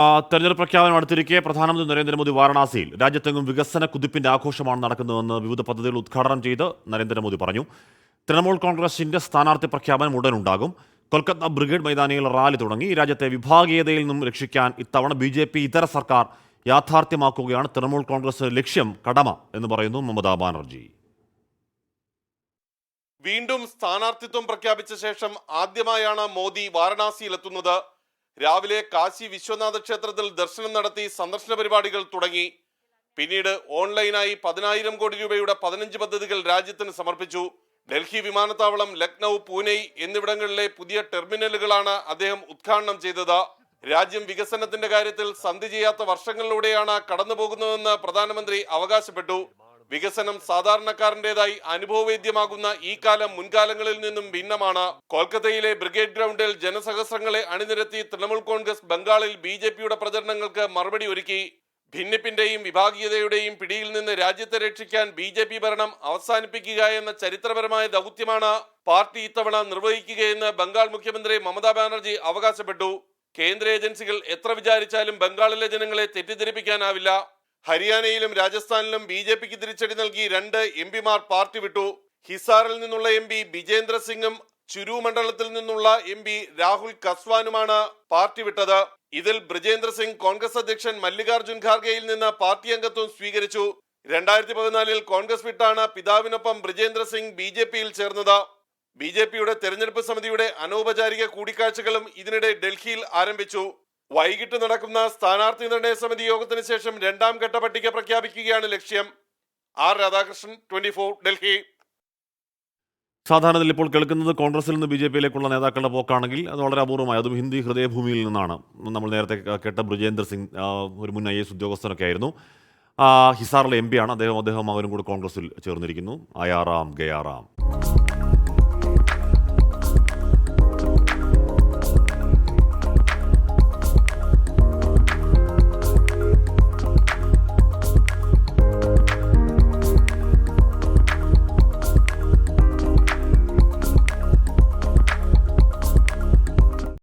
തെരഞ്ഞെടുപ്പ് പ്രഖ്യാപനം അടുത്തിരിക്കെ പ്രധാനമന്ത്രി നരേന്ദ്രമോദി വാരണാസിയിൽ. രാജ്യത്തെങ്ങും വികസന കുതിപ്പിന്റെ ആഘോഷമാണ് നടക്കുന്നതെന്ന് വിവിധ പദ്ധതികൾ ഉദ്ഘാടനം ചെയ്ത് നരേന്ദ്രമോദി പറഞ്ഞു. തൃണമൂൽ കോൺഗ്രസിന്റെ സ്ഥാനാർത്ഥി പ്രഖ്യാപനം ഉടൻ ഉണ്ടാകും കൊൽക്കത്ത ബ്രിഗേഡ് മൈതാനിയിൽ റാലി തുടങ്ങി. രാജ്യത്തെ വിഭാഗീയതയിൽ നിന്നും രക്ഷിക്കാൻ ഇത്തവണ ബി ജെ പി ഇതര സർക്കാർ യാഥാർത്ഥ്യമാക്കുകയാണ് തൃണമൂൽ കോൺഗ്രസ് ലക്ഷ്യം കടമ എന്ന് പറയുന്നു മമതാ ബാനർജി. വീണ്ടും സ്ഥാനാർത്ഥിത്വം പ്രഖ്യാപിച്ച ശേഷം ആദ്യമായാണ് മോദി വാരണാസിയിലെത്തുന്നത്. രാവിലെ കാശി വിശ്വനാഥ ക്ഷേത്രത്തിൽ ദർശനം നടത്തി സന്ദർശന പരിപാടികൾ തുടങ്ങി. പിന്നീട് ഓൺലൈനായി പതിനായിരം കോടി രൂപയുടെ പതിനഞ്ച് പദ്ധതികൾ രാജ്യത്തിന് സമർപ്പിച്ചു. ഡൽഹി വിമാനത്താവളം ലക്നൗ പൂനെ എന്നിവിടങ്ങളിലെ പുതിയ ടെർമിനലുകളാണ് അദ്ദേഹം ഉദ്ഘാടനം ചെയ്തത്. രാജ്യം വികസനത്തിന്റെ കാര്യത്തിൽ സന്ധി ചെയ്യാത്ത വർഷങ്ങളിലൂടെയാണ് കടന്നുപോകുന്നതെന്ന് പ്രധാനമന്ത്രി അവകാശപ്പെട്ടു. വികസനം സാധാരണക്കാരന്റേതായി അനുഭവവേദ്യമാകുന്ന ഈ കാലം മുൻകാലങ്ങളിൽ നിന്നും ഭിന്നമാണ്. കൊൽക്കത്തയിലെ ബ്രിഗേഡ് ഗ്രൗണ്ടിൽ ജനസഹസ്രങ്ങളെ അണിനിരത്തി തൃണമൂൽ കോൺഗ്രസ് ബംഗാളിൽ ബി പ്രചരണങ്ങൾക്ക് മറുപടി ഒരുക്കി. ഭിന്നിപ്പിന്റെയും വിഭാഗീയതയുടെയും പിടിയിൽ നിന്ന് രാജ്യത്തെ രക്ഷിക്കാൻ ബി ജെ പി ഭരണം അവസാനിപ്പിക്കുക എന്ന ചരിത്രപരമായ ദൗത്യമാണ് പാർട്ടി ഇത്തവണ നിർവഹിക്കുകയെന്ന് ബംഗാൾ മുഖ്യമന്ത്രി മമതാ ബാനർജി അവകാശപ്പെട്ടു. കേന്ദ്ര ഏജൻസികൾ എത്ര വിചാരിച്ചാലും ബംഗാളിലെ ജനങ്ങളെ തെറ്റിദ്ധരിപ്പിക്കാനാവില്ല. ഹരിയാനയിലും രാജസ്ഥാനിലും ബി ജെ പിക്ക് തിരിച്ചടി നൽകി രണ്ട് എം പിമാർ പാർട്ടി വിട്ടു. ഹിസാറിൽ നിന്നുള്ള എം പി ബിജേന്ദ്ര സിംഗും ചുരു മണ്ഡലത്തിൽ നിന്നുള്ള എം പി രാഹുൽ കസ്വാനുമാണ് പാർട്ടി വിട്ടത്. ഇതിൽ ബ്രിജേന്ദ്ര സിംഗ് കോൺഗ്രസ് അധ്യക്ഷൻ മല്ലികാർജുൻ ഖാർഗെയിൽ നിന്ന് പാർട്ടി അംഗത്വം സ്വീകരിച്ചു. രണ്ടായിരത്തി പതിനാലിൽ കോൺഗ്രസ് വിട്ടാണ് പിതാവിനൊപ്പം ബ്രിജേന്ദ്ര സിംഗ് ബി ജെ പിയിൽ ചേർന്നത്. ബി ജെ പിയുടെ തെരഞ്ഞെടുപ്പ് സമിതിയുടെ അനൗപചാരിക കൂടിക്കാഴ്ചകളും ഇതിനിടെ ഡൽഹിയിൽ ആരംഭിച്ചു. വൈകിട്ട് നടക്കുന്ന സ്ഥാനാർത്ഥി നിർണയ സമിതി യോഗത്തിന് ശേഷം രണ്ടാം ഘട്ട പട്ടിക പ്രഖ്യാപിക്കുകയാണ് ലക്ഷ്യം. R Radhakrishnan twenty Delhi. സാധാരണ ഇപ്പോൾ കേൾക്കുന്നത് കോൺഗ്രസിൽ നിന്ന് ബി ജെ പിയിലേക്കുള്ള നേതാക്കളുടെ പോക്കാണെങ്കിൽ അത് വളരെ അപൂർവമായി. അതും ഹിന്ദി ഹൃദയഭൂമിയിൽ നിന്നാണ്. നമ്മൾ നേരത്തെ കേട്ട ബ്രിജേന്ദർ സിംഗ് ഒരു മുൻ ഐ എസ് ഉദ്യോഗസ്ഥനൊക്കെ ആയിരുന്നു. ഹിസാറിലെ എം പിയാണ് അദ്ദേഹം അദ്ദേഹം അവരും കൂടെ കോൺഗ്രസിൽ ചേർന്നിരിക്കുന്നു. അയാറാം ഗയാറാം.